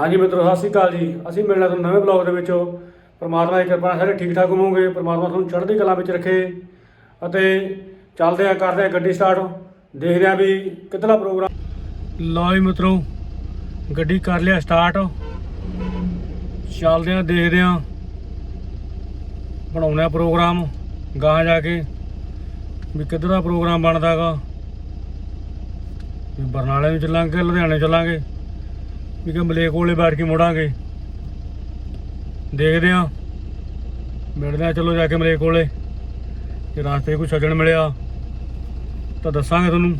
ਹਾਂਜੀ ਮਿੱਤਰੋ, ਸਤਿ ਸ਼੍ਰੀ ਅਕਾਲ ਜੀ। ਅਸੀਂ ਮਿਲਣਾ ਤੁਹਾਨੂੰ ਨਵੇਂ ਬਲੌਗ ਦੇ ਵਿੱਚੋਂ। ਪਰਮਾਤਮਾ ਦੀ ਕਿਰਪਾ ਨਾਲ ਸਾਰੇ ਠੀਕ ਠਾਕ ਹੋਵੋਗੇ। ਪਰਮਾਤਮਾ ਤੁਹਾਨੂੰ ਚੜ੍ਹਦੀ ਕਲਾ ਵਿੱਚ ਰੱਖੇ। ਅਤੇ ਚੱਲਦੇ ਆ ਕਰਦੇ ਆ ਗੱਡੀ ਸਟਾਰਟ। ਦੇਖਦੇ ਆ ਵੀ ਕਿੱਧਰਲਾ ਪ੍ਰੋਗਰਾਮ ਲਓ ਜੀ ਮਿੱਤਰੋ, ਗੱਡੀ ਕਰ ਲਿਆ ਸਟਾਰਟ। ਚੱਲਦੇ ਆ ਦੇਖਦੇ ਆ ਬਣਾਉਂਦੇ ਆ ਪ੍ਰੋਗਰਾਮ, ਗਾਹਾਂ ਜਾ ਕੇ। ਵੀ ਕਿੱਧਰ ਦਾ ਪ੍ਰੋਗਰਾਮ ਬਣਦਾਗਾ ਵੀ ਬਰਨਾਲੇ ਨੂੰ ਚੱਲਾਂਗੇ, ਲੁਧਿਆਣੇ ਚੱਲਾਂਗੇ। ਵੀ ਕਿ ਮਲੇਕ ਕੋਲੇ ਬੈਠ ਕੇ ਮੁੜਾਂਗੇ। ਦੇਖਦੇ ਆ ਮਿਲਦੇ ਆ ਚਲੋ ਜਾ ਕੇ ਮਲੇਕ ਕੋਲੇ। ਜੇ ਰਾਸਤੇ ਕੋਈ ਸੱਜਣ ਮਿਲਿਆ, ਤਾਂ ਦੱਸਾਂਗੇ ਤੁਹਾਨੂੰ।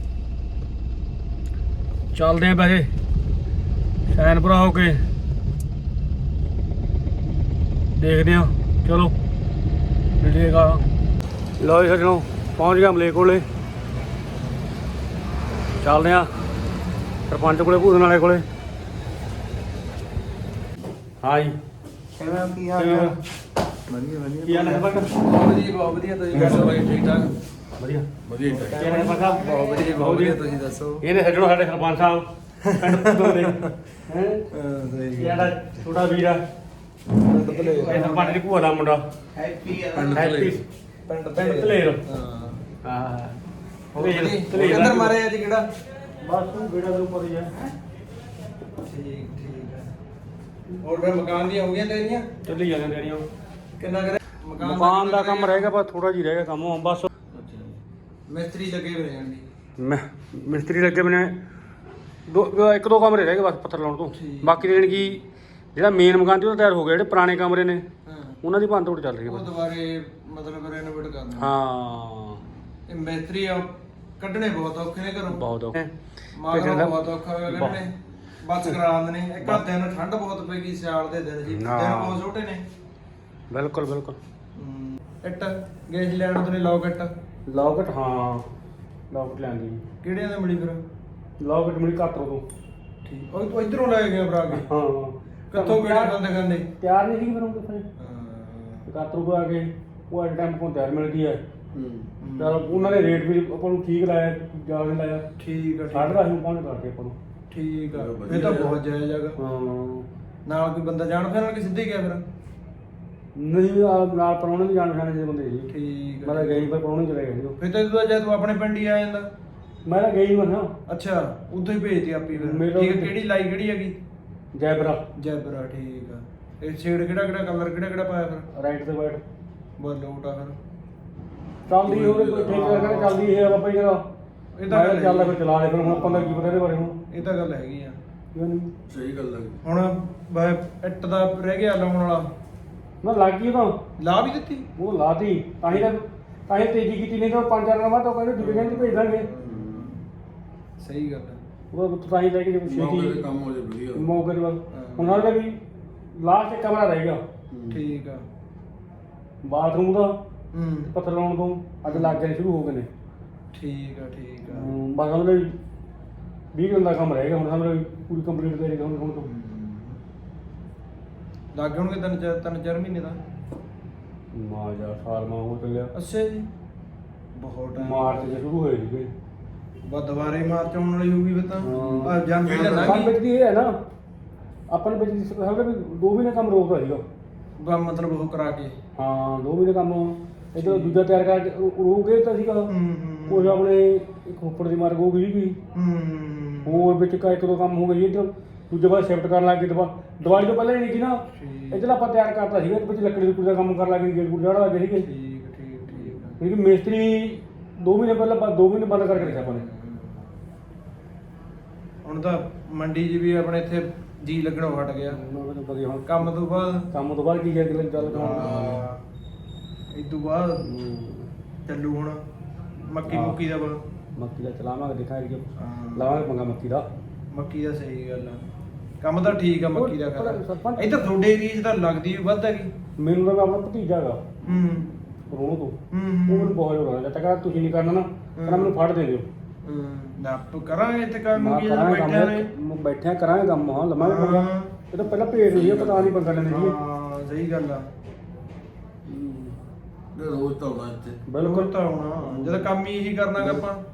ਚੱਲਦੇ ਆ ਵੈਸੇ। ਸ਼ੈਨ ਭਰਾ ਹੋ ਕੇ। ਦੇਖਦੇ ਆ ਚਲੋ। ਮਿਲੀਏਗਾ ਲਓ ਜੀ ਸੱਜਣੋ, ਪਹੁੰਚ ਗਿਆ ਮਲੇਕ ਕੋਲੇ। ਚੱਲਦੇ ਆ ਸਰਪੰਚ ਕੋਲੇ ਭੂਦਨ ਵਾਲੇ ਕੋਲੇ। ਹਾਂ ਜੀ ਕਿਵੇਂ ਕੀ ਹਾਲ ਕਿਵੇਂ ਹੈ? ਹੋ? ਵਧੀਆ ਵਧੀਆ। ਕੀ ਹਾਲ ਹੈ ਸਰਪੰਚ ਬਹੁਤ ਵਧੀਆ ਬਹੁਤ ਵਧੀਆ। ਤੁਸੀਂ ਦੱਸੋ ਬਾਈ ਠੀਕ ਠਾਕ? ਵਧੀਆ। ਵਧੀਆ ਕੀ ਹਾਲ ਹੈ ਸਰਪੰਚ ਸਾਹਿਬ? ਬਹੁਤ ਵਧੀਆ ਬਹੁਤ ਵਧੀਆ। ਤੁਸੀਂ ਦੱਸੋ? ਇਹਨੇ ਸੱਜਣੋ ਸਾਡੇ ਸਰਪੰਚ ਸਾਹਿਬ। ਪਿੰਡ ਭੂਦਨ ਦੇ। ਹੈ? ਹਾਂ ਸਹੀ ਸਾਡਾ ਛੋਟਾ ਵੀਰ ਆ। ਇਹ ਸਰਪੰਚ ਦੀ ਭੂਆ ਦਾ ਮੁੰਡਾ। ਹੈਪੀ ਹੈਪੀ ਪਿੰਡ ਪਿੰਡ ਧਲੇਰ ਹਾਂ। ਹਾਂ। ਹੋਰ ਧਲੇਰ- ਵਧੀਆ ਧਲੇਰ ਕਿੱਧਰ ਦਾ- ਮਾਰੇ ਅੱਜ ਕਿਹੜਾ? ਬਸ ਤੂੰ ਬੇੜਾ ਦੇ ਉੱਪਰ ਹੀ ਆ। ਠੀਕ। ਠੀਕ ਹੈ ਹੋਰ ਫਿਰ ਮਕਾਨ ਦੀਆਂ ਹੋ ਗਈਆਂ ਤੇਰੀਆਂ? ਚੱਲੀ ਜਾਂਦੇ ਤੇਰੀਆਂ। ਕਿੰਨਾ ਕਰੇ ਮਕਾਨ ਦਾ ਕੰਮ ਰਹਿ ਗਿਆ? ਬਸ ਥੋੜਾ ਜਿਹਾ ਰਹਿ ਗਿਆ ਕੰਮ ਹੁਣ ਬਸ। ਅੱਛਾ ਮਿਸਤਰੀ ਲੱਗੇ ਹੋਏ ਨੇ ਮੈਂ ਮਿਸਤਰੀ ਲੱਗੇ ਬਨੇ ਦੋ ਇੱਕ ਦੋ ਕਮਰੇ ਰਹਿ ਗਏ ਬਸ ਪੱਥਰ ਲਾਉਣ ਤੋਂ। ਠੀਕ। ਬਾਕੀ ਦੇਣ ਕੀ ਜਿਹੜਾ ਮੇਨ ਮਕਾਨ ਤੇ ਉਹ ਤਾਂ ਤਿਆਰ ਹੋ ਗਿਆ ਜਿਹੜੇ ਪੁਰਾਣੇ ਕਮਰੇ ਨੇ। ਹਾਂ। ਉਹਨਾਂ ਦੀ ਭੰਨ ਤੋੜ ਚੱਲ ਰਹੀ ਹੈ ਉਹ ਬਸ। ਦੁਬਾਰੇ ਮਤਲਬ ਰੈਨੋਵੇਟ ਕਰਨਾ। ਹਾਂ। ਇਹ ਮਿਸਤਰੀ ਆ ਕੱਢਣੇ ਬਹੁਤ ਔਖੇ ਨੇ ਘਰੋਂ। ਬਹੁਤ ਔਖਾ ਮਾਗਰੋਂ ਦਾ- ਬਹੁਤ ਔਖਾ ਹੋਇਆ ਕੱਢਣੇ। ਬਸ ਕਰਾ ਦਿੰਦੇ ਨੇ। ਇੱਕ ਹੱਥ ਨੂੰ ਠੰਡ ਬਹੁਤ ਪੈ ਗਈ ਸਿਆਲ ਦੇ ਦਿਨ ਜੀ। ਨਾ। ਦਿਨ ਬਹੁਤ ਛੋਟੇ ਨੇ। ਬਿਲਕੁਲ ਬਿਲਕੁਲ। ਹਮ, ਇੱਟ ਗੇਜ ਲੈਣ ਤੋਂ ਲੌਕਟ। ਲੌਕਟ ਹਾਂ। ਲੌਕਟ ਲੈਂਦੀ ਕਿਹੜਿਆਂ ਦਾ ਮਿਲੀ ਫਿਰ? ਲੌਕਟ ਮਿਲੀ ਕਾਤਰੋਂ ਤੋਂ। ਠੀਕ। ਉਹ ਇਧਰੋਂ ਲੈ ਗਿਆ ਭਰਾ ਕੇ। ਹਾਂ। ਕਿੱਥੋਂ ਕਿਹੜੇ ਖਾਂਦੇ ਖਾਂਦੇ ਤਿਆਰ ਨਹੀਂ ਸੀ ਫਿਰ ਉਹ ਕਿੱਥੇ ਹਾਂ। ਕਾਤਰੋਂ ਤੋਂ ਆ ਕੇ ਉਹ ਐਟ ਟਾਈਮ ਕੋਲ ਤਿਆਰ ਮਿਲ ਗਈ ਹੈ। ਹਮ, ਚਲ ਉਹਨਾਂ ਨੇ ਰੇਟ ਵੀ ਆਪਾਂ ਨੂੰ ਠੀਕ ਲਾਇਆ ਜ਼ਿਆਦਾ ਨਹੀਂ ਲਾਇਆ। ਠੀਕ ਆ ਸਾਢੇ ਠੀਕ ਦਸ ਨੂੰ ਪਹੁੰਚ ਕਰਕੇ ਆਪਾਂ ਨੂੰ। ਠੀਕ ਆ। ਇਹ ਤਾਂ ਬਹੁਤ ਜਾਇਜ਼ ਹੈਗਾ। ਹਾਂ। ਨਾਲ ਕੋਈ ਬੰਦਾ ਜਾਣ ਫਿਰ ਨਾਲ ਕਿ ਸਿੱਧੇ ਗਿਆ ਫਿਰ? ਨਹੀਂ ਆ ਨਾਲ ਪਰੌਣੇ ਨਹੀਂ ਜਾਣ ਖਾਣੇ ਦੇ ਬੰਦੇ ਜੀ ਠੀਕ ਮੈਂ ਆ। ਤਾਂ ਗਈ ਪਰ ਪਰੌਣੇ ਚਲੇ ਗਏ ਸੀ ਉਹ। ਫਿਰ ਤਾਂ ਤੂੰ ਜਦ ਤੂੰ ਆਪਣੇ ਪਿੰਡ ਹੀ ਆ ਜਾਂਦਾ। ਮੈਂ ਤਾਂ ਗਈ ਮੈਂ ਨਾ ਅੱਛਾ ਉੱਥੋਂ ਹੀ ਭੇਜਤੀ ਆਪੀ ਫਿਰ। ਮੇਰਾ ਠੀਕ ਵੀ- ਕਿਹੜੀ ਲਾਈ ਕਿਹੜੀ ਹੈਗੀ? ਜੈਬਰਾ। ਜੈਬਰਾ ਠੀਕ ਆ। ਇਹ ਸ਼ੇਡ ਕਿਹੜਾ ਕਿਹੜਾ ਕਲਰ ਕਿਹੜਾ ਕਿਹੜਾ ਪਾਇਆ ਫਿਰ? ਰਾਈਟ ਤੇ ਵਾਈਟ ਬਸ ਲੋਟ ਆ ਫਿਰ। ਚੱਲਦੀ ਉਹਦੇ ਕੋਈ ਠੀਕ ਕਰਕੇ ਚੱਲਦੀ ਇਹ ਬਾਬਾ ਜੀ ਇਹ ਤਾਂ ਗੱਲ ਚੱਲਦਾ। ਫਿਰ ਚਲਾ ਦੇ ਫਿਰ ਹੁਣ ਆਪਾਂ ਦਾ ਕੀ ਪਤਾ ਇਹਦੇ ਬਾਰੇ ਹੁਣ। ਇਹ ਤਾਂ ਗੱਲ ਹੈਗੀ ਆ। ਕਿਉਂ ਨਹੀਂ ਸਹੀ ਗੱਲ ਹੈ ਹੁਣ ਬਈ ਇੱਟ ਦਾ ਰਹਿ ਗਿਆ ਲਾਉਣ ਵਾਲਾ। ਨਾ ਲੱਗ ਗਈ ਤਾਂ ਲਾ ਵੀ ਦਿੱਤੀ। ਉਹ ਲਾਤੀ। ਤਾਂ ਹੀ ਤਾਂ ਤਾਂ ਹੀ ਤੇਜ਼ੀ ਕੀਤੀ ਨਹੀਂ ਤਾਂ ਪੰਜ ਚਾਰ ਦਿਨ ਬਾਅਦ ਉਹ ਕਹਿੰਦੇ ਡਿਵੀਜ਼ਨ ਚ ਭੇਜ ਦਾਂਗੇ। ਸਹੀ ਗੱਲ ਹੈ ਉਹ ਤਾਂ ਹੀ ਲੈ ਕੇ ਜੇ ਮੌਕੇ ਤੇ ਛੇਤੀ ਕੰਮ ਹੋ ਜਾਏ ਵਧੀਆ। ਮੌਕੇ ਤੇ ਬਸ। ਹਾਂ। ਹੁਣ ਨਾਲ ਦਾ ਵੀ ਲਾਸਟ ਇੱਕ ਕਮਰਾ ਰਹਿ ਗਿਆ। ਠੀਕ ਆ। ਬਾਥਰੂਮ ਦਾ। ਹੂੰ। ਪੱਥਰ ਲਾਉਣ ਤੋਂ। ਅੱਜ ਲੱਗ ਗਏ ਸ਼ੁਰੂ ਹੋ ਗਏ ਨੇ। ਠੀਕ ਆ ਠੀਕ ਆ। ਸਮਝ ਲਈ 20 ਦਿਨ ਦਾ ਕੰਮ ਰਹੇਗਾ ਹੁਣ ਸਮਝ ਲਈ ਪੂਰੀ ਕੰਪਲੀਟ ਕਰੇਗਾ ਹੁਣ ਹੁਣ ਤੋਂ ਲੱਗ ਹੋਣਗੇ ਤਿੰਨ ਚਾਰ ਤਿੰਨ ਚਾਰ ਮਹੀਨੇ ਦਾ ਮਾ ਜਾ ਸਾਲ ਮਾ ਹੋ ਚੱਲਿਆ। ਅੱਛਾ ਜੀ। ਬਹੁਤ ਟਾਈਮ ਮਾਰਚ ਚ ਸ਼ੁਰੂ ਹੋਏ ਸੀਗੇ। ਬਾ ਦੁਬਾਰੇ ਮਾਰਚ ਆਉਣ ਵਾਲੀ ਹੋਊਗੀ ਫਿਰ ਤਾਂ। ਆ ਜਨਵਰੀ ਦਾ ਕੰਮ ਲੰਘ ਵਿੱਚ ਦੀ ਇਹ ਹੈ ਨਾ ਆਪਾਂ ਨੇ ਵਿੱਚ ਦੀ ਸਮਝ ਵੀ ਦੋ ਮਹੀਨੇ ਕੰਮ ਰੋਕਦਾ ਸੀਗਾ। ਬਾ ਮਤਲਬ ਉਹ ਕਰਾ ਕੇ। ਹਾਂ ਦੋ ਮਹੀਨੇ ਕੰਮ ਇਧਰ ਦੂਜਾ ਤਿਆਰ ਕਰਕੇ ਰੋਕ ਗਏ ਤਾਂ ਸੀਗਾ। ਹੂੰ ਉਹ ਆਪਣੇ ਇੱਕ ਉੱਪਰ ਦੀ ਮਾਰ ਗੋ ਗਈ ਗਈ ਹੂੰ ਹੋਰ ਵਿੱਚ ਕਾ ਇੱਕ ਦੋ ਕੰਮ ਹੋ ਗਏ ਇੱਧਰ ਦੂਜੇ ਪਾਸੇ ਸ਼ਿਫਟ ਕਰਨ ਲੱਗ ਗਏ ਦਵਾ ਦਿਵਾਲੀ ਤੋਂ ਪਹਿਲਾਂ ਹੀ ਨਹੀਂ ਸੀ ਨਾ। ਇੱਧਰ ਆਪਾਂ ਤਿਆਰ ਕਰਤਾ ਸੀਗਾ ਵਿੱਚ ਲੱਕੜੀ ਦੀ ਦਾ ਕੰਮ ਕਰਨ ਲੱਗ ਗਏ ਗੇਟ ਗੁੱਟ ਜੜਾ ਲੱਗੇ ਸੀਗੇ ਠੀਕ ਠੀਕ ਠੀਕ। ਕਿਉਂਕਿ ਮਿਸਤਰੀ 2 ਮਹੀਨੇ ਪਹਿਲਾਂ ਬਾ- ਦੋ ਮਹੀਨੇ ਬੰਦ ਕਰਕੇ ਰੱਖਿਆ ਆਪਾਂ ਨੇ ਹੁਣ ਤਾਂ ਮੰਡੀ 'ਚ ਵੀ ਆਪਣੇ ਇੱਥੇ ਜੀ ਲੱਗਣੋਂ ਹਟ ਗਿਆ ਹੀ ਹੁਣ ਕੰਮ ਤੋਂ ਬਾਅਦ ਕੰਮ ਤੋਂ ਬਾਅਦ ਕੀ ਕਰ ਗੱਲ ਚੱਲ ਹਾਂ ਇਸ ਤੋਂ ਬਾਅਦ ਹੂੰ। ਚੱਲੂ ਹੁਣ ਮੱਕੀ ਹਾਂ। ਮੁੱਕੀ ਦਾ ਵਾ। ਮੱਕੀ ਦਾ ਚਲਾਵਾਂਗੇ ਦੇਖਾਂਗੇ ਕਿ ਹਾਂ। ਲਾਵਾਂਗੇ ਪੰਗਾ ਮੱਕੀ ਦਾ। ਮੱਕੀ ਦਾ ਸਹੀ ਗੱਲ ਆ। ਕੰਮ ਤਾਂ ਠੀਕ ਆ ਮੱਕੀ ਦਾ ਕਰ ਸਰਪੰਚ- ਇੱਧਰ ਤੁਹਾਡੇ ਏਰੀਆ 'ਚ ਤਾਂ ਲੱਗਦੀ ਵੀ ਵੱਧ ਹੈਗੀ। ਮੈਨੂੰ ਤਾਂ ਆਪਣਾ ਭਤੀਜਾ ਹੈਗਾ। ਹੂੰ। ਰੋਹ ਤੋਂ। ਹੂੰ ਉਹ ਮੈਨੂੰ ਬਹੁਤ ਜ਼ੋਰ ਆਉਂਦਾ ਕਹਿੰਦਾ ਤੁਸੀਂ ਨਹੀਂ ਕਰਨਾ ਨਾ ਕਹਿੰਦਾ ਮੈਨੂੰ ਫੜ ਦੇ ਦਿਓ। ਹੂੰ। ਨਾ ਤੂੰ ਕਰਾਂਗੇ ਇੱਥੇ ਕੰਮ ਮੈਂ ਕੀ ਜਦੋਂ ਕਰਾਂਗੇ ਬੈਠਿਆ ਨੇ ਕੰਮ ਬੈਠਿਆ ਕਰਾਂਗੇ ਕੰਮ ਹਾਂ ਲਵਾਂਗੇ ਪੰਗਾ ਹਾਂ। ਇਹ ਤਾਂ ਪਹਿਲਾਂ ਭੇਜ ਨਹੀਂ ਪਤਾ ਨਹੀਂ ਪੰਗਾ ਲੈਣੇ ਜੀ ਹਾਂ ਸਹੀ ਗੱਲ ਆ। ਤੇ ਰੋਜ਼ ਤਾਂ ਆਉਣਾ ਇੱਥੇ। ਬਿਲਕੁਲ। ਤਾਂ ਹੋਣਾ ਜਦੋਂ ਕੰਮ ਹੀ ਇਹੀ ਕਰਨਾਗਾ ਆਪਾਂ। ਹੂੰ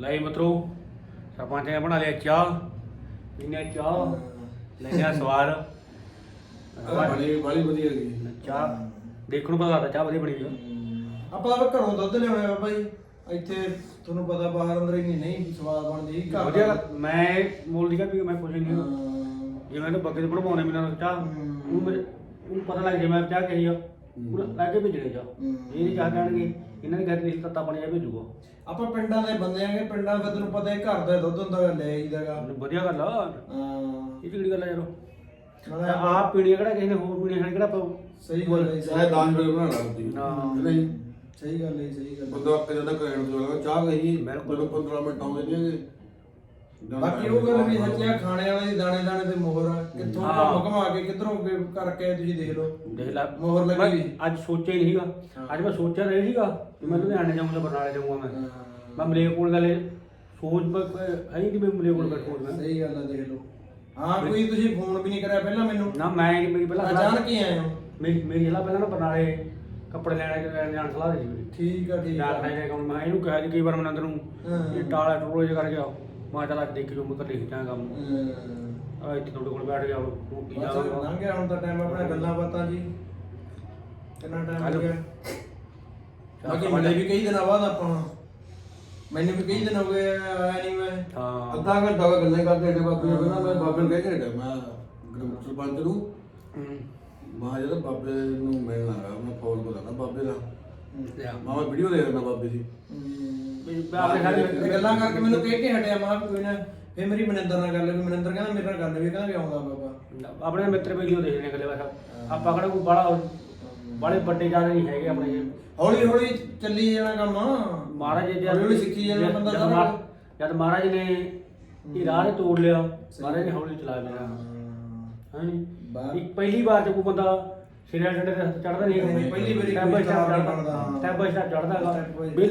ਲੈ ਮਤਰੋ ਸਰਪੰਚ ਨੇ ਬਣਾ ਲਿਆ ਚਾਹ। ਇਹਨੇ ਚਾਹ ਲੈ ਗਿਆ ਸਵਾਰ ਬੜੀ ਬੜੀ ਵਧੀਆ ਗਈ ਚਾਹ ਦੇਖਣ ਨੂੰ ਪਤਾ ਲੱਗਦਾ ਚਾਹ ਵਧੀਆ ਬਣੀ ਹੋਈ ਆਪਾਂ ਤਾਂ ਘਰੋਂ ਦੁੱਧ ਲਿਆਉਣੇ ਆ ਬਾਈ। ਇੱਥੇ ਤੁਹਾਨੂੰ ਪਤਾ ਬਾਹਰ ਅੰਦਰ ਇੰਨੀ ਨਹੀਂ ਸਵਾਦ ਬਣਦੀ ਆ। ਘਰ ਵਧੀਆ ਦਾ ਲੱਗ- ਮੈਂ ਮੋਲ ਦੀ ਵੀ ਮੈਂ ਕੁਝ ਨਹੀਂ। ਹਾਂ। ਜੇ ਮੈਨੂੰ ਬੱਗੇ ਦੇ ਬਣਵਾਉਣੇ ਮੈਨੂੰ ਚਾਹ। ਉਹ ਮੇਰੇ ਉਹਨੂੰ ਪਤਾ ਲੱਗ ਜੇ ਮੈਂ ਚਾਹ ਕਹੀ ਆ। ਪੂਰਾ ਲੈ ਕੇ ਭੇਜਣੇ ਚਾਹ ਹਮ। ਇਹ ਨਹੀਂ ਚਾਹ ਕਹਿਣਗੇ ਇਹਨਾਂ ਦੇ ਘਰ ਨਹੀਂ ਤੱਤਾ ਪਾਣੀ ਆ ਭੇਜੂਗਾ। ਆਪਾਂ ਪਿੰਡਾਂ ਦੇ ਬੰਦੇ ਆਂਗੇ ਪਿੰਡਾਂ ਦਾ ਤੈਨੂੰ ਪਤਾ ਹੈ ਘਰ ਦਾ ਦੁੱਧ ਹੁੰਦਾ ਲੈ ਆਈਦਾਗਾ ਮੈਨੂੰ ਵਧੀਆ ਗੱਲ ਆ। ਹਾਂ। ਇਹ ਕਿਹੜੀ ਗੱਲ ਆ ਯਾਰ? ਨਾਲੇ ਆਪ ਪੀਣੀ ਆ ਕਿਹੜਾ ਕਿਸੇ ਨੇ ਹੋਰ ਪੀਣੀ ਆ ਕਿਹੜਾ ਆਪਾਂ ਸਹੀ ਗੱਲ ਹੈ ਚਾਹੇ 10 ਰੁਪਏ ਬਣਾਉਣਾ ਹੁੰਦੀ ਨਾ। ਨਹੀਂ ਸਹੀ ਗੱਲ ਹੈ ਸਹੀ ਗੱਲ ਹੈ। ਬੰਦਾ ਅੱਕੇ ਜਾਂਦਾ ਕਹਿਣ ਤੋਂ ਲੱਗਾ ਚਾਹ ਗਈ ਬਿਲਕੁਲ। ਮੈਨੂੰ 15 ਮਿੰਟ ਆਉਂਦੇ ਨਹੀਂ ਹੈਗੇ ਬਾਕੀ ਉਹ ਗੱਲ ਵੀ ਸੱਚੀ ਆ ਖਾਣੇ ਵਾਲੇ ਦੀ ਦਾਣੇ ਦਾਣੇ ਤੇ ਮੋਹਰ ਆ। ਕਿੱਥੋਂ ਹਾਂ। ਘੁੰਮ ਘੁਮਾ ਕੇ ਕਿੱਧਰੋਂ ਕਰਕੇ ਤੁਸੀਂ ਦੇਖ ਲਓ। ਦੇਖ ਲੈ। ਮੋਹਰ ਲੱਗੀ ਮੈਂ ਹੋਈ। ਅੱਜ ਸੋਚਿਆ ਹੀ ਨਹੀਂ ਸੀਗਾ। ਅੱਜ ਮੈਂ ਸੋਚਿਆ ਰਿਹਾ ਸੀਗਾ ਕਿ ਮੈਂ ਲੁਧਿਆਣੇ ਜਾਊਂਗਾ ਬਰਨਾਲੇ ਜਾਊਂਗਾ ਮੈਂ। ਮੈਂ ਮਲੇਰਕੋਟ ਗਲੇ ਸੋਚ ਬ- ਹੈ ਨਹੀਂ ਕਿ ਮੈਂ ਮਲੇਰਕੋਟ ਬੈਠੂਗਾ ਮੈਂ। ਸਹੀ ਗੱਲ ਆ ਦੇਖ ਲਓ। ਹਾਂ ਕੋਈ ਤੁਸੀਂ ਫੋਨ ਵੀ ਨਹੀਂ ਕਰਿਆ ਪਹਿਲਾਂ ਮੈਨੂੰ। ਨਾ ਮੈਂ ਮੇਰੀ ਪਹਿਲਾਂ ਅਚਾਨਕ ਹੀ ਆਏ ਹੋ। ਮੇਰੀ ਮੇਰੀ ਸਲਾਹ ਪਹਿਲਾਂ ਨਾ ਬਰਨਾਲੇ ਕੱਪੜੇ ਲੈਣ ਲੈਣ ਜਾਣ ਸਲਾਹ ਦੇ ਸੀ ਮੇਰੀ ਠੀਕ ਆ ਠੀਕ ਆ। ਨਹੀਂ ਮੈਂ ਇਹਨੂੰ ਕਿਹਾ ਕਈ ਵਾਰ ਮਨੰਦਰ ਨੂੰ ਹਾਂ। ਇਹ ਟਾਲਾ ਟੋਲੇ ਜਿਹਾ ਕਰ ਗਿਆ ਮੈਂ ਚਲਾ ਦੇਖ ਜੋ ਮੈਂ ਲਿਖ ਜਾਂ ਕੰਮ। ਆ ਇੱਥੇ ਤੁਹਾਡੇ ਕੋਲ ਬੈਠ ਗਿਆ ਹੁਣ ਕੀ ਬਸ ਜਾਵਾਂਗਾ ਲੰਘ ਗਿਆ ਹੁਣ ਤਾਂ ਟਾਈਮ ਆਪਣਾ ਗੱਲਾਂ ਬਾਤਾਂ ਜੀ। ਕਿੰਨਾ ਟਾਈਮ ਹੋ। ਗਿਆ? ਬਾਕੀ ਮਿਲੇ ਵੀ ਕਈ ਦਿਨਾਂ ਬਾਅਦ ਆਪਾਂ। ਮੈਨੂੰ ਵੀ ਕਈ ਦਿਨ ਹੋ ਗਏ ਆਇਆ ਨਹੀਂ ਮੈਂ। ਹਾਂ। ਅੱਧਾ ਘੰਟਾ ਹੋ ਗਿਆ ਗੱਲਾਂ ਕਰਦੇ ਏਡੇ ਬਾਬੇ ਨੂੰ ਕਹਿੰਦਾ ਮੈਂ ਬਾਬੇ ਨੂੰ ਕਹਿ ਕੇ ਹਟਿਆ ਮੈਂ ਗ੍ਰਾਮ ਸਰਪੰਚ ਨੂੰ। ਹੂੰ। ਮਾਂ ਜਿਹੜਾ ਬਾਬੇ ਨੂੰ ਮਿਲਣ ਆਇਆ ਮੈਂ ਫੋਨ ਬੁਲਾਣਾ ਬਾਬੇ ਦਾ। ਲਿਆ। ਵੀਡੀਓ ਬਾਬੇ ਦੀ। ਵੀ ਆਪਣੇ ਸਾਰੇ ਇਹ ਗੱਲਾਂ ਕਰਕੇ ਮੈਨੂੰ ਕਹਿ ਕੇ ਹਟਿਆ ਮਾਂ ਵੀ ਕੋਈ ਨਾ ਫੇ ਮੇਰੀ ਮਨਿੰਦਰ ਨਾਲ ਗੱਲ ਹੋਈ। ਮਨਿੰਦਰ ਕਹਿੰਦਾ ਮੇਰੇ ਨਾਲ ਗੱਲ ਵੀ ਕਹਿੰਦਾ ਵੀ ਆਉਂਦਾ ਬਾਬਾ ਆਪਣੇ ਮਿੱਤਰ ਵੀਡੀਓ ਆਪਾਂ ਕਿਹੜਾ ਕੋਈ ਬੜਾ ਬੜੇ ਵੱਡੇ ਜ਼ਿਆਦਾ ਨਹੀਂ ਹੈਗੇ ਆਪਣੇ। ਹੌਲੀ ਹੌਲੀ ਚੱਲੀ ਜਾਣਾ ਕੰਮ। ਮਹਾਰਾਜ ਜੀ ਹੌਲੀ ਹੌਲੀ ਸਿੱਖੀ ਜਾਣਾ ਜਦ- ਬੰਦਾ ਜਦ ਸਾਰਾ ਮਹਾ- ਜਦ ਮਹਾਰਾਜ ਨੇ ਇਹ ਰਾਹ ਤੇ ਤੋੜ ਲਿਆ ਮਹਾਰਾਜ ਨੇ ਹੌਲੀ ਚਲਾ ਲਿਆ ਹਾਂ। ਬਾ- ਇੱਕ ਪਹਿਲੀ ਵਾਰ ਚ ਕੋਈ ਬੰਦਾ ਸਿਰੇ ਡੰਡੇ ਦੇ ਹੱਥ ਚੜਦਾ ਨਹੀਂ ਨਹੀਂ, ਪਹਿਲੀ ਵਾਰੀ ਕੋਈ ਨਹੀਂ ਚੜ੍ਹਦਾ। ਬਣਦਾ, ਹਾਂ। Step ਚੜਦਾ Step by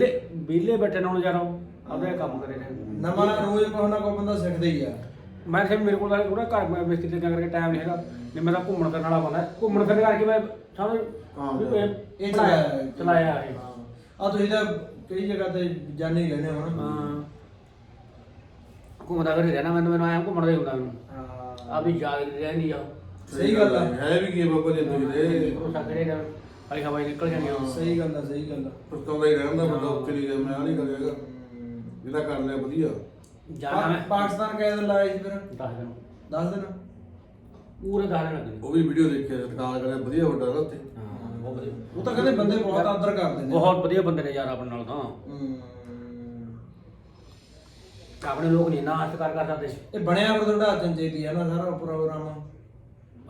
step। ਬੈਠੇ ਨਾਲੋਂ ਯਾਰ ਆਪਦੇ ਕੰਮ ਕਰੇ ਨੇ। ਨਵਾਂ ਰੋਜ਼ ਕੋਈ ਨਾ ਕੋਈ ਬੰਦਾ ਸਿੱਖਦਾ ਹੀ ਆ। ਮੈਂ ਕਿਹਾ ਮੇਰੇ ਕੋਲ ਤਾਂ ਥੋੜਾ ਘਰ ਮੈਂ ਮਿਸਤਰੀ ਤੇ ਕਰਕੇ ਟਾਈਮ ਨਹੀਂ ਹੈਗਾ। ਜੇ ਮੇਰਾ ਘੁੰਮਣ ਫਿਰਨ ਵਾਲਾ ਬੰਦਾ। ਹੈ। ਘੁੰਮਣ ਫਿਰਨ ਕਰਕੇ ਮੈਂ ਸਮਝ ਹਾਂ, ਵੀ ਇਹ ਇਹ ਚਲਾਇਆ ਚਲਾਇਆ ਚਲਾਇਆ ਇਹ। ਆ ਤੁਸੀਂ ਤਾਂ ਕਈ ਜਗ੍ਹਾ ਤੇ ਜਾਣੇ ਹੀ ਰਹਿੰਦੇ ਹੋ ਨਾ। ਹਾਂ। ਘੁੰਮਦਾ ਫਿਰ ਰਹਿਣਾ ਮੈਨੂੰ ਮੈਨੂੰ ਆਇਆ ਘੁੰਮਣ ਦਾ ਹੀ ਹੁੰਦਾ ਮੈਨੂੰ। ਹਾਂ। ਆ ਵੀ ਜਾਗ ਰਹਿੰਦੀ ਆ। ਸਹੀ ਗੱਲ ਆ। ਹੈ ਵੀ ਕੀ ਬਾਬਾ ਜੀ ਦੇ। ਉਹ ਸਕਦੇ ਨੇ। ਆਈ ਹਵਾਈ ਨਿਕਲ ਜਾਂਦੀ ਆ। ਸਹੀ ਗੱਲ ਆ ਸਹੀ ਗੱਲ ਆ। ਪਛਤਾਉਂਦਾ ਹੀ ਰਹਿੰਦਾ ਬੰਦਾ ਉੱਥੇ ਨਹੀਂ ਗਿਆ ਮੈਂ ਆ ਨਹੀਂ ਕਰਿਆਗਾ ਜਿਹੜਾ ਕਰ ਲਿਆ ਵਧੀਆ। ਜਾਣਾ ਪਾ- ਮੈਂ ਪਾਕਿਸਤਾਨ ਦਿਨ ਲਾਇਆ ਸੀ ਫਿਰ? ਦੱਸ ਦਿਨ। 10 ਦਿਨ? ਪੂਰੇ ਦਸ ਦਿਨ ਲੱਗਦੇ ਉਹ ਵੀ ਵੀਡੀਓ ਦੇਖਿਆ ਟਕਾਲ ਕਰਿਆ ਵਧੀਆ ਵੱਡਾ ਨਾ ਉੱਥੇ। ਹਾਂ ਬਹੁਤ ਵਧੀਆ। ਉਹ ਤਾਂ ਕਹਿੰਦੇ ਬੰਦੇ ਬਹੁਤ ਆਦਰ ਕਰਦੇ ਨੇ। ਬਹੁਤ ਵਧੀਆ ਬੰਦੇ ਨੇ ਯਾਰ ਆਪਣੇ ਨਾਲ ਤਾਂ। ਹਮ। ਆਪਣੇ ਲੋਕ ਨਹੀਂ ਨਾ ਆਸ਼ਤ ਕਰ ਕਰ ਸਕਦੇ। ਇਹ ਬਣਿਆ ਫਿਰ ਤੁਹਾਡਾ ਚੰਚੇਤੀ ਹੈ ਨਾ ਸਾਰਾ ਪ੍ਰੋਗਰਾਮ।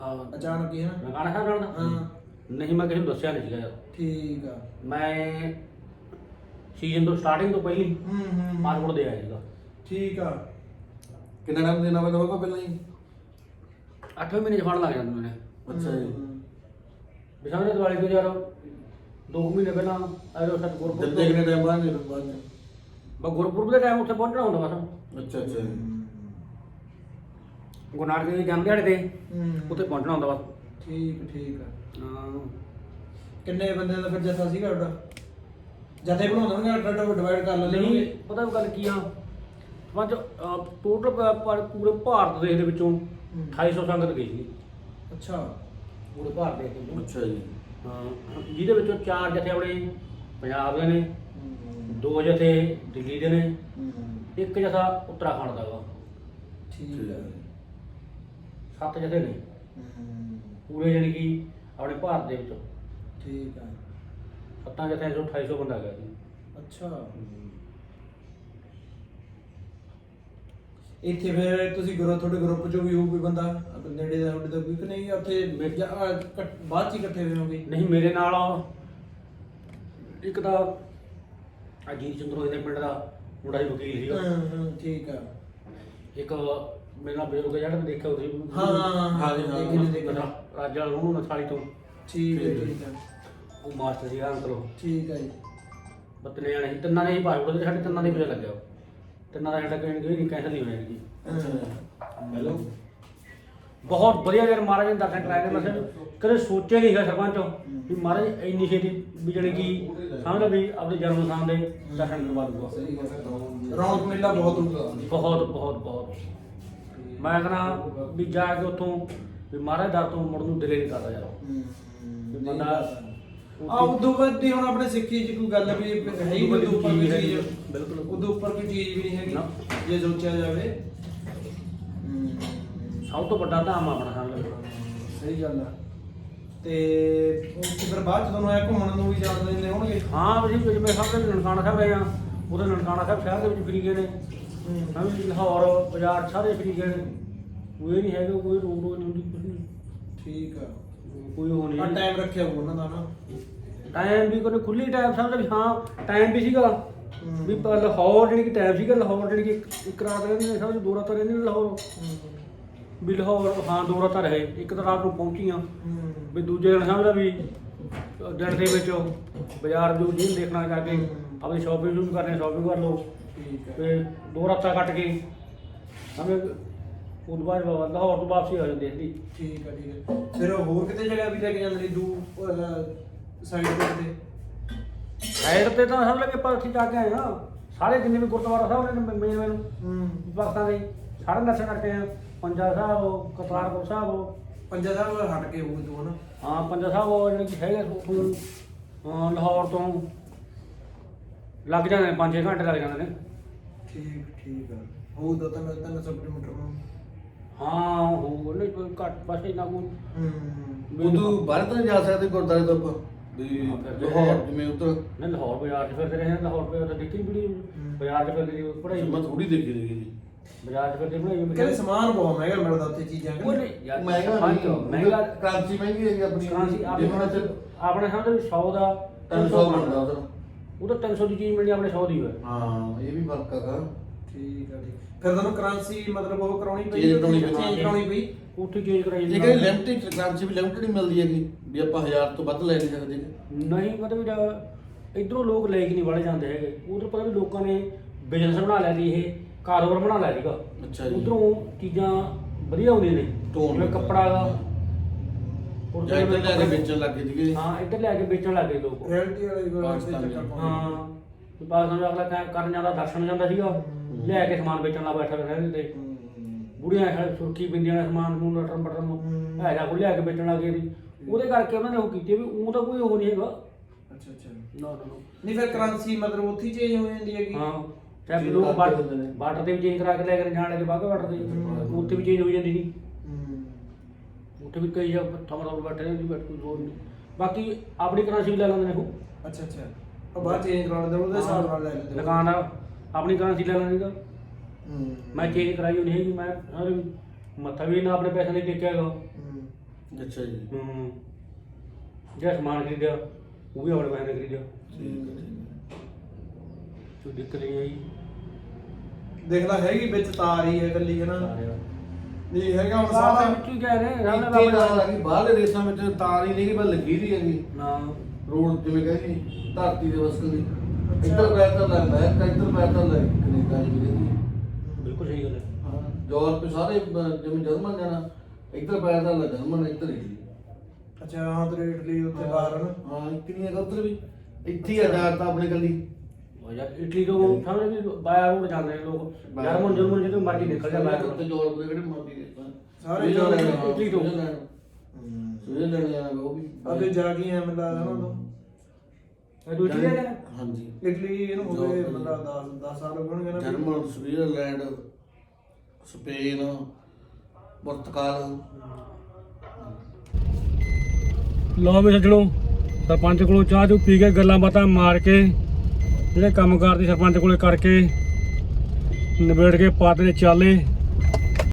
ਹਾਂ। ਅਚਾਨਕ ਹੀ ਹੈ ਨਾ? ਮੈਂ ਗਾਣਾ ਸਾਹਿਬ ਦਾ ਹਾਂ। ਨਹੀਂ ਮੈਂ ਕਿਸੇ ਨੂੰ ਦੱਸਿਆ ਨਹੀਂ ਸੀਗਾ ਯਾਰ। ਠੀਕ ਆ। ਮੈਂ ਸੀਜ਼ਨ ਤੋਂ ਸਟਾਰਟਿੰਗ ਤੋਂ ਪਹਿਲੀ ਹੂੰ ਹੂੰ। ਪਾਸਪੋਰਟ ਦੇ ਆਇਆ ਸੀਗਾ। ਠੀਕ ਆ। ਕਿੰਨਾ ਟਾਈਮ ਦੇਣਾ ਪੈਂਦਾ ਬਾਬਾ ਪਹਿਲਾਂ ਹੀ? 8ਵੇਂ ਮਹੀਨੇ ਚ ਫੜ ਲੱਗ ਜਾਂਦਾ ਮੈਨੇ ਅੱਛਾ ਜੀ। ਬਿਸਾਂਦੇ ਦਿਵਾਲੀ ਤੋਂ ਯਾਰ 2 ਮਹੀਨੇ ਪਹਿਲਾਂ ਆਇਰੋ ਸਤ ਗੁਰਪੁਰਬ ਦਿੱਤੇ ਕਿੰਨੇ ਟਾਈਮ ਬਾਅਦ? ਨੇ ਬਾਅਦ ਚ? ਬਸ ਗੁਰਪੁਰਬ ਦੇ ਟਾਈਮ ਉੱਥੇ ਪਹੁੰਚਣਾ ਹੁੰਦਾ ਬਸ। ਅੱਛਾ ਅੱਛਾ ਜੀ। ਗੁਰੂ ਨਾਨਕ ਦੇਵ ਦੇ ਜਨਮ ਦਿਹਾੜੇ ਤੇ। ਹੂੰ। ਉੱਥੇ ਪਹੁੰਚਣਾ ਹੁੰਦਾ ਬਸ। ਠੀਕ ਠੀਕ ਆ। ਹਾਂ। ਕਿੰਨੇ ਬੰਦੇ ਦਾ ਫਿਰ ਜਥਾ ਸੀਗਾ ਤੁਹਾਡਾ? ਜਥੇ ਬਣਾਉਂਦੇ ਨੇ ਅੱਡ ਅੱਡ ਡਿਵਾਈਡ ਕਰ ਲੈਂਦੇ ਨਹੀਂ ਨੇ ਪਤਾ ਗੱਲ ਕੀ ਆ? ਪੰਜ ਟੋਟਲ ਪੂਰੇ ਭਾਰਤ ਦੇ ਇਹਦੇ ਵਿੱਚੋਂ 2800 ਸੰਗਤ ਗਈ ਸੀ। ਅੱਛਾ। ਪੂਰੇ ਭਾਰਤ ਦੇ ਵਿੱਚੋਂ। ਅੱਛਾ ਜੀ। ਹਾਂ ਜਿਹਦੇ ਵਿੱਚੋਂ ਚਾਰ ਜਥੇ ਆਪਣੇ ਪੰਜਾਬ ਦੇ ਨੇ ਹੂੰ। ਦੋ ਜਥੇ ਦਿੱਲੀ ਦੇ ਨੇ ਹੂੰ। ਇੱਕ ਜਥਾ ਉੱਤਰਾਖੰਡ ਦਾ ਵਾ। ਠੀਕ ਆ। ਸੱਤ ਜਥੇ ਨੇ। ਹੂੰ। ਪੂਰੇ ਜਾਨੀ ਕਿ ਆਪਣੇ ਭਾਰਤ ਦੇ ਵਿੱਚੋਂ। ਠੀਕ ਆ। ਸੱਤਾਂ ਜਥਿਆਂ ਚੋਂ 2800 ਬੰਦਾ ਗਿਆ ਸੀ ਅੱਛਾ। ਇੱਥੇ ਫਿਰ ਤੁਸੀਂ ਗਰੁੱਪ ਤੁਹਾਡੇ ਗਰੁੱਪ ਚੋਂ ਵੀ ਹੋਊ ਕੋਈ ਬੰਦਾ? ਨੇੜੇ ਦਾ ਤੁਹਾਡੇ ਦਾ ਕੋਈ ਕਿ ਨਹੀਂ? ਉੱਥੇ ਜਾਂ, ਅਹ, ਇਕੱਠ- ਬਾਅਦ ਚ ਹੀ ਇਕੱਠੇ ਹੋਏ ਹੋਗੇ? ਨਹੀਂ ਮੇਰੇ ਨਾਲ ਇੱਕ ਤਾਂ ਅਜੀਤ ਚੰਦਰੋਂ ਦੇ ਪਿੰਡ ਦਾ ਮੁੰਡਾ ਹੀ ਵਕੀਲ ਸੀਗਾ। ਹਾਂ ਹਾਂ ਠੀਕ ਆ। ਇੱਕ ਮੇਰੇ ਨਾਲ ਬਜ਼ੁਰਗ ਜਿਹੜਾ ਮੈਂ ਦੇਖਿਆ ਉਹਦੀ ਹਾਂ ਹਾਂ ਹਾਂ ਹਾਂ ਜੀ, ਹਾਂ। ਦੇਖੀ ਨੇ ਦੇਖੀ। ਰਾਜਾ ਨੂੰ ਨਥਾਲੀ ਤੋਂ। ਠੀਕ ਹੈ ਠੀਕ ਹੈ। ਉਹ ਮਾਸਟਰ ਸੀਗਾ ਅੰਕਲ ਉਹ। ਠੀਕ ਹੈ ਜੀ। ਬੱਤਨੇ ਜਾਣੇ ਸੀ ਤਿੰਨਾਂ ਨੇ ਹੀ ਪਾਸਪੋਰਟ ਦੇ ਸਾਡੇ ਤਿੰਨਾਂ ਦੇ ਵੀਜ਼ਾ ਲੱਗਿਆ। ਉਹ। ਤਿੰਨਾਂ ਦਾ ਸਾਡਾ ਕੋਈ ਨਹੀਂ ਕੈਂਸਲ ਨਹੀਂ ਹੋਇਆ ਜੀ। ਹੈਲੋ। ਬਹੁਤ ਵਧੀਆ ਯਾਰ ਮਹਾਰਾਜ ਨੇ ਦਰਸ਼ਨ ਕਰਾਏ ਨੇ ਮੈਂ ਕਦੇ ਸੋਚਿਆ ਨਹੀਂ ਸੀਗਾ ਸਰਪੰਚ ਵੀ ਮਹਾਰਾਜ ਇੰਨੀ ਛੇਤੀ ਵੀ ਜਿਹੜੇ ਕਿ ਸਮਝ ਲਓ ਵੀ ਆਪਣੇ ਜਨਮ ਸਥਾਨ ਦੇ ਦਰਸ਼ਨ ਕਰਵਾ ਦੂਗਾ ਰੌਣਕ ਮੇਲਾ ਬਹੁਤ ਹੋਊਗਾ ਬਹੁਤ ਬਹੁਤ ਬਹੁਤ। ਮੈਂ ਕਹਿੰਦਾ ਵੀ ਜਾ ਕੇ ਉੱਥੋਂ ਵੀ ਮਹਾਰਾਜ ਦਰ ਤੋਂ ਮੁੜ ਨੂੰ ਦਿਲੇ ਨਹੀਂ ਕਰਦਾ ਯਾਰ। ਵੀ ਬੰਦਾ ਆ। ਉਦੋਂ ਬਾਅਦ ਦੀ ਹੁਣ ਆਪਣੇ ਸਿੱਖੀ ਚ ਕੋਈ ਗੱਲ ਵੀ ਹੈ ਹੀ ਕੋਈ ਉੱਪਰ ਕੋਈ ਚੀਜ਼ ਬਿਲਕੁਲ। ਉਦੋਂ ਉੱਪਰ ਕੋਈ ਚੀਜ਼ ਵੀ ਨਹੀਂ ਹੈਗੀ ਨਾ। ਜੇ ਸੋਚਿਆ ਜਾਵੇ। ਸਭ ਤੋਂ ਵੱਡਾ ਧਾਮ ਆਪਣਾ ਸਮਝ ਲਓ ਸਹੀ ਗੱਲ ਆ। ਤੇ ਉਹ ਫਿਰ ਬਾਅਦ ਚ ਤੁਹਾਨੂੰ ਆਇਆ ਘੁੰਮਣ ਨੂੰ ਵੀ ਜਾਣ ਦਿੰਦੇ ਹੋਣਗੇ ਹਾਂ ਅਸੀਂ ਜਿਵੇਂ ਸਾਹਿਬ ਦੇ ਨਨਕਾਣਾ ਸਾਹਿਬ ਰਹੇ ਆ ਉਹਦੇ ਨਨਕਾਣਾ ਸਾਹਿਬ ਸ਼ਹਿਰ ਦੇ ਵਿੱਚ ਫਿਰੀ ਗਏ ਨੇ। ਹਾਂ ਵੀ ਲਾਹੌਰ ਬਾਜ਼ਾਰ ਸਾਰੇ ਫਿਰੀ ਗਏ ਨੇ ਕੋਈ ਨਹੀਂ ਹੈਗਾ ਕੋਈ ਰੋਕ ਰੋਕ ਨਹੀਂ ਹੁੰਦੀ ਕੁਝ ਨਹੀਂ। ਠੀਕ ਆ। ਕੋਈ ਉਹ ਆ ਨਹੀਂ ਟਾਈਮ ਰੱਖਿਆ ਹੋਊ ਉਹਨਾਂ ਦਾ ਨਾ। ਟਾਈਮ ਵੀ ਕੋਈ ਖੁੱਲੀ ਟਾਈਮ ਸਮਝ ਵੀ ਹਾਂ ਟਾਈਮ ਵੀ ਸੀਗਾ। ਵੀ ਪ- ਲਾਹੌਰ ਜਿਹੜੀ ਕਿ ਟਾਈਮ ਸੀਗਾ ਲਾਹੌਰ ਜਿਹੜੀ ਕਿ ਇੱਕ- ਇੱਕ ਰਾਤ ਰਹਿੰਦੀ ਨੇ ਸਮਝ ਦੋ ਰਾਤਾਂ ਰਹਿੰਦੀ ਨੇ ਲਾਹੌਰ। ਵੀ ਲਾਹੌਰ ਹਾਂ ਦੋ ਰਾਤਾਂ ਰਹੇ। ਇੱਕ ਤਾਂ ਰਾਤ ਨੂੰ ਪਹੁੰਚੀਆਂ। ਵੀ ਦੂਜੇ ਦਿਨ ਸਮਝਦਾ ਵੀ ਦਿਨ ਦੇ ਵਿੱਚ ਬਾਜ਼ਾਰ ਜੋ ਜਿਹਨੂੰ ਦੇਖਣਾ ਜਾ ਕੇ ਆਪਣੀ ਸ਼ਾਪਿੰਗ ਸ਼ੁਰੂ ਕਰਨੀ ਸ਼ਾਪਿੰਗ ਕਰ ਲਓ। ਠੀਕ ਤੇ ਦੋ ਰਾਤਾਂ ਕੱਟ ਕੇ ਹਮੇ ਉਦੋਂ ਬਾਅਦ ਲਾਹੌਰ ਤੋਂ ਵਾਪਸੀ ਆ ਜਾਂਦੇ ਸੀ ਠੀਕ ਆ ਠੀਕ ਆ ਫਿਰ ਉਹ ਹੋਰ ਕਿਤੇ ਜਗ੍ਹਾ ਵੀ ਲੈ ਕੇ ਜਾਂਦੇ ਨੇ ਦੂ ਸਾਈਡ ਤੇ ਸਾਈਡ ਤੇ ਤਾਂ ਸਮਝ ਲੱਗੇ ਪਰ ਜਾ ਕੇ ਆਏ ਆ ਸਾਰੇ ਜਿੰਨੇ ਵੀ ਗੁਰਦੁਆਰਾ ਸਾਹਿਬ ਨੇ ਮੇਨ ਮੇਨ ਹੂੰ। ਪਾਕਿਸਤਾਨ ਦੇ ਸਾਰੇ ਦਰਸ਼ਨ ਕਰਕੇ ਆਏ ਆ ਪੰਜਾ ਸਾਹਿਬ ਕਰਤਾਰਪੁਰ ਸਾਹਿਬ ਪੰਜਾ ਸਾਹਿਬ ਹਟ ਕੇ ਹੋਊ ਤੂੰ ਹਨਾ? ਹਾਂ ਪੰਜਾ ਸਾਹਿਬ ਉਹ ਜਿਹੜੇ ਕਿ ਹੈਗੇ ਲਾਹੌਰ ਤੋਂ। ਲੱਗ ਜਾਂਦੇ ਨੇ 5-6 ਘੰਟੇ ਲੱਗ ਜਾਂਦੇ ਨੇ। ਠੀਕ ਠੀਕ ਆ। ਹੋਊ ਦੋ ਤਿੰਨ ਤਿੰਨ ਸੌ ਕਿਲੋਮੀਟਰ ਨੂੰ ਹਾਂ ਉਹ ਨਹੀਂ ਕੋਈ ਘੱਟ ਬਸ ਇੰਨਾ ਕੁ। ਹੂੰ ਉਦੋਂ ਬਾਹਰ ਤਾਂ ਨਹੀਂ ਜਾ ਸਕਦੇ ਗੁਰਦਾਰੇ ਤੋਂ ਆਪਾਂ। ਵੀ ਲਾਹੌਰ ਜਿਵੇਂ ਉਧਰ। ਨਹੀਂ ਲਾਹੌਰ ਬਾਜ਼ਾਰ 'ਚ ਫਿਰਦੇ ਰਹੇ ਆ, ਲਾਹੌਰ ਬਾਜ਼ਾਰ ਤਾਂ ਦੇਖੀ ਬੜੀ। ਬਾਜ਼ਾਰ 'ਚ ਫਿਰਦੇ ਸੀ ਪੜਾਈ ਮੈਂ ਥੋੜੀ ਦੇਖੀ ਸੀਗੀ ਜੀ। ਬਾਜ਼ਾਰ 'ਚ ਫਿਰਦੇ ਪੜਾਈ ਕਹਿੰਦੇ ਸਮਾਨ ਬਹੁਤ ਮਹਿੰਗਾ ਮਿਲਦਾ ਉੱਥੇ ਚੀਜ਼ਾਂ ਉਹ ਨਹੀਂ ਯਾਰ ਮਹਿੰਗਾ ਹਾਂਜੀ, ਨਹੀਂ ਮਹਿੰਗਾ ਕ੍ਰਾਂਤੀ ਮਹਿੰਗੀ ਹੈਗੀ ਆਪਣੀ। ਕ੍ਰਾਂਤੀ ਜਿਵੇਂ ਆਪਣੇ ਆਪਣੇ ਸਾਹਮਣੇ 100 ਦਾ 300 ਬਣਦਾ ਉਧਰ। ਉਹ ਤਾਂ 300 ਦੀ ਚੀਜ਼ ਮਿਲਣੀ ਆਪਣੇ 100 ਦੀ ਹੋਏ ਹਾਂ ਇਹ ਵੀ ਫ਼ਰਕ ਹੈਗਾ ਠੀਕ ਆ ਠੀਕ। ਫਿਰ ਤੁਹਾਨੂੰ ਕਰੰਸੀ ਮਤਲਬ ਉਹ ਕਰਾਉਣੀ ਪਈ Change ਕਰਾਉਣੀ ਪਈ। ਚੇਂਜ ਕਰਾਉਣੀ ਪਈ? ਉੱਥੇ ਚੇਂਜ ਕਰਾਈ ਇਹ ਕਹਿੰਦੇ ਲਿਮਟਿਡ ਕ੍ਰਾਂਤੀ ਵੀ ਲਿਮਟਿਡ ਹੀ ਮਿਲਦੀ ਹੈਗੀ ਵੀ ਆਪਾਂ 1000 ਤੋਂ ਵੱਧ ਲੈ ਨਹੀਂ ਸਕਦੇ ਨਹੀਂ ਮਤਲਬ ਜਿਹੜਾ ਇਧਰੋਂ ਲੋਕ ਲੈ ਕੇ ਨਹੀਂ ਵੜੇ ਜਾਂਦੇ ਹੈਗੇ। ਉਧਰ ਪਤਾ ਵੀ ਲੋਕਾਂ ਨੇ ਬਿਜ਼ਨਸ ਬਣਾ ਲਿਆ ਸੀ ਇਹ ਕਾਰੋਬਾਰ ਬਣਾ ਲਿਆ ਸੀਗਾ। ਅੱਛਾ ਜੀ। ਉਧਰੋਂ ਚੀਜ਼ਾਂ ਵਧੀਆ ਆਉਂਦੀਆਂ ਨੇ। ਜਿਵੇਂ ਕੱਪੜਾ ਦਾ ਜਾਂ ਇੱਧਰ ਲੈ ਕੇ ਵੇਚਣ ਲੱਗ ਗਏ ਸੀਗੇ ਹਾਂ ਇੱਧਰ ਲੈ ਕੇ ਵੇਚਣ ਲੱਗੇ ਲੋਕ। ਰੈਲਟੀ ਵਾਲੇ ਕੋਲ ਪਾਕਿਸਤਾਨ ਚੱਕਰ ਪਾਉਂਦੇ। ਹਾਂ ਤੇ ਪਾਕਿਸਤਾਨ ਦਾ ਅਗਲਾ ਕਹਿ- ਕਰਨ ਜਾਂਦਾ ਦਰਸ਼ਨ ਜਾਂਦਾ ਸੀਗਾ। ਲੈ ਕੇ ਸਮਾਨ ਵੇਚਣ ਲਾ ਬੈਠਾ ਰਹਿੰਦੇ ਤੇ। ਬੁੜੀਆਂ ਖੜ ਸੁਰਖੀ ਬਿੰਦੀਆਂ ਦਾ ਸਮਾਨ ਨੂੰ ਲਟਣ ਪਟਣ ਨੂੰ। ਹੂੰ। ਹੈਗਾ ਕੋਈ ਲਿਆ ਕੇ ਵੇਚਣ ਲੱਗੇ ਸੀ ਉਹਦੇ ਕਰਕੇ ਉਹਨਾਂ ਨੇ ਉਹ ਕੀਤੀ ਵੀ ਉਹ ਤਾਂ ਕੋਈ ਉਹ ਨਹੀਂ ਹੈਗਾ। ਅੱਛਾ ਅੱਛਾ। ਨਾ ਨਾ ਨਾ। ਨਹੀਂ ਫਿਰ ਕਰੰਸੀ ਮਤਲਬ ਉੱਥੇ ਚੇਂਜ ਹੋ ਜਾਂਦੀ ਹੈਗੀ। ਹਾਂ ਚਾਹੇ ਚੇਂਜ ਲੋਕ ਕਰਕੇ ਬਾਟ ਹੁੰਦੇ ਨੇ। ਬਾਟ ਤੇ ਵੀ ਚੇਂਜ ਕਰਾ ਕੇ ਲੈ ਕੇ ਜਾਣ ਲੱਗੇ ਬਾਗਾ ਬਾਟ ਤੇ। ਉੱਥੇ ਵੀ ਚੇਂਜ ਹੋ ਜਾਂਦੀ ਸੀ। ਉੱਥੇ ਵੀ ਕਈ ਜਗ੍ਹਾ ਥਮਰ ਥਮਰ ਬੈਠੇ ਨੇ ਵੀ ਬੈਠ ਕੋਈ ਹੋਰ ਨਹੀਂ। ਬਾਕੀ ਆਪਣੀ ਕਰੰਸੀ ਵੀ ਲੈ ਲੈਂਦੇ ਨੇ ਉਹ। ਅੱਛਾ ਅੱਛਾ। ਉਹ ਬਾਅਦ ਚੇਂਜ ਕਰਾ ਲੈਂਦੇ ਉਹਦੇ ਹਿਸਾਬ ਨਾਲ ਲੈ ਲੈਂਦੇ ਦੁਕਾਨਦਾਰ ਆਪਣੀ ਕਰੰਸੀ ਲੈ ਲੈਂਦੇ ਦਾ ਹੂੰ। ਮੈਂ ਚੇਂਜ ਕਰਾਈ ਹੋਈ ਨਹੀਂ ਹੈਗੀ ਮੈਂ ਸਾਰੇ ਮੱਥਾ ਵੀ ਨਾ ਆਪਣੇ ਪੈਸੇ ਨਹੀਂ ਟੇਕਿਆ ਹੈਗਾ। ਹੂੰ। ਅੱਛਾ ਜੀ। ਹੂੰ। ਜਿਹੜਾ ਸਮਾਨ ਖਰੀਦਿਆ ਉਹ ਵੀ ਆਪਣੇ ਪੈਸੇ ਨਾਲ ਖਰੀਦਿਆ। ਠੀਕ ਹੈ, ਠੀਕ ਹੈ। ਕੋਈ ਦਿੱਕਤ ਨਹੀਂ ਆਈ। ਦੇਖ ਲੈ ਹੈਗੀ ਵਿੱਚ ਤਾਰ ਹੀ ਹੈ ਇਕੱਲੀ ਹੈ ਨਾ? ਨਹੀਂ ਹੈਗਾ ਹੁਣ ਸਾਰਾ ਸਾਰਾ ਵਿੱਚ ਹੀ ਕਹਿ ਰਹੇ ਸਾਹਮਣੇ ਇੱਥੇ ਨਾਲ ਲੱਗੀ ਬਾਹਰਲੇ ਦੇਸ਼ਾਂ ਵਿੱਚ ਤਾਰ ਹੀ ਨਹੀਂ ਪਰ ਲੱਗੀ ਦੀ ਹੈਗੀ। ਨਾ। ਰੋਡ ਜਿਵੇਂ ਕਹਿੰਦੀ ਧਰਤੀ ਦੇ ਵਸਣ ਦੀ। ਇੱਧਰ ਤਾਂ ਲੱਗਦਾ ਹੈ ਇੱਧਰ ਪੈਰ ਤਾਂ ਲੱਗ ਕੈਨੇਡਾ ਜੀ ਬਿਲਕੁਲ ਸਹੀ ਗੱਲ ਹੈ। ਹਾਂ ਯੂਰਪ ਸਾਰੇ ਜਿਵੇਂ ਜਰਮਨ ਜਾਣਾ ਇੱਧਰ ਪੈਰ ਤਾਂ ਲੱਗ ਜਰਮਨ ਇੱਧਰ ਹੀ ਅੱਛਾ ਹਾਂ ਤੇ ਇਟਲੀ ਉੱਥੇ ਬਾਹਰ ਹਨ ਹਾਂ ਇੱਕ ਨਹੀਂ ਹੈਗਾ ਉੱਧਰ ਵੀ। ਇੱਥੇ ਹੀ ਆਜ਼ਾਦ ਤਾਂ ਆਪਣੇ ਕੱਲੀ। ਇਟਲੀ ਤੋਂ ਸਮਝ ਵੀ ਬਾਇਆ ਰੋਡ ਜਾਂਦੇ ਨੇ ਲੋਕ। ਜਰਮਨ ਜਰਮਨ ਜਦੋਂ ਮਰਜ਼ੀ ਨਿਕਲ ਜਾ ਬਾਇਆ ਉੱਤੇ ਯੂਰਪ ਦੇ ਕਿਹੜੇ ਮਰਦੀ ਦੇ ਸਾਰੇ ਸਵਿਟਜ਼ਰਲੈਂਡ, ਇਟਲੀ ਤੋਂ। ਸਵਿਟਜ਼ਰਲੈਂਡ। ਜਾਣਾ ਉਹ ਵੀ। ਅੱਗੇ ਜਾ ਕੇ ਐ ਮਿਲਦਾ ਨਾ ਉਦੋਂ। ਇਹ ਦੂਜੀ ਲੈ ਜਾਣਾ ਹਾਂਜੀ। ਇਟਲੀ ਇਹਨੂੰ ਹੋ ਗਏ ਮਤਲਬ 10 10 ਸਾਲ ਹੋ ਗਏ ਨਾ। ਜਰਮਨ ਸਵਿਟਜ਼ਰਲੈਂਡ ਸਪੇਨ ਪੁਰਤਗਾਲ। ਲਓ ਵੀ ਸੱਜਣੋ ਸਰਪੰਚ ਕੋਲੋਂ ਚਾਹ ਚੂ ਪੀ ਕੇ ਗੱਲਾਂ ਬਾਤਾਂ ਮਾਰ ਕੇ ਜਿਹੜੇ ਕੰਮ ਕਰਦੀ ਸਰਪੰਚ ਕੋਲੇ ਕਰਕੇ ਨਿਬੇੜ ਕੇ ਪਾਤੇ ਨੇ ਚਾਲੇ